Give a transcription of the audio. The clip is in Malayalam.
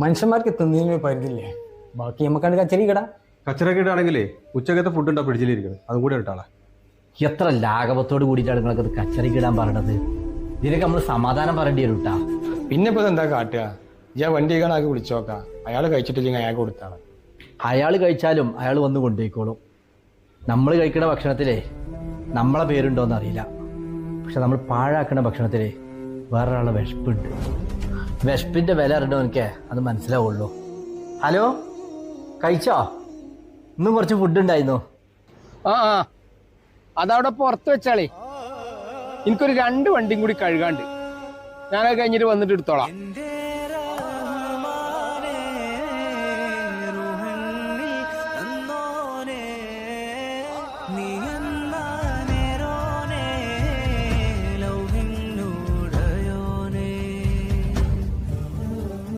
മനുഷ്യന്മാർക്ക് തിന്നതിന് പരിധില്ലേ ബാക്കി നമുക്കാണ്ട് കച്ചരി കിടാ കച്ചറ ഇടാണെങ്കിലേ ഉച്ചക്കത്തെ ഫുഡ് ഉണ്ടാ പിടിച്ചിലിരിക്കുന്നത് അതും കൂടെ ഇട്ടാളെ. എത്ര ലാഘവത്തോട് കൂടിയിട്ടാണ് നിങ്ങളൊക്കെ കച്ചറിക്കിടാൻ പറയണത്? ഇതിനൊക്കെ നമ്മൾ സമാധാനം പറയേണ്ടി വരും കേട്ടാ പിന്നെ ഇപ്പൊ എന്താ കാട്ടുക? ഞാൻ വണ്ടി കാണാക്കി വിളിച്ചോക്കാം. അയാൾ കഴിച്ചിട്ടില്ലെങ്കിൽ അയാൾക്ക് കൊടുത്താണ് അയാൾ കഴിച്ചാലും അയാൾ വന്ന് കൊണ്ടുപോയിക്കോളും നമ്മൾ കഴിക്കുന്ന ഭക്ഷണത്തിലേ നമ്മളെ പേരുണ്ടോയെന്ന് അറിയില്ല പക്ഷെ നമ്മൾ പാഴാക്കുന്ന ഭക്ഷണത്തിലേ വേറൊരാളുടെ വിശപ്പുണ്ട്. വിശപ്പിന്റെ വില അറിയണോ എനിക്ക്? അത് മനസ്സിലാവുള്ളൂ. ഹലോ? കഴിച്ചോ? ഇന്നും കുറച്ച് ഫുഡ് ഉണ്ടായിരുന്നു. ആ ആ. അതവിടെ പുറത്ത് വെച്ചാളേ. എനിക്കൊരു രണ്ട് വണ്ടിയും കൂടി കഴുകാണ്ട്. ഞാനത് കഴിഞ്ഞിട്ട് വന്നിട്ട് എടുത്തോളാം.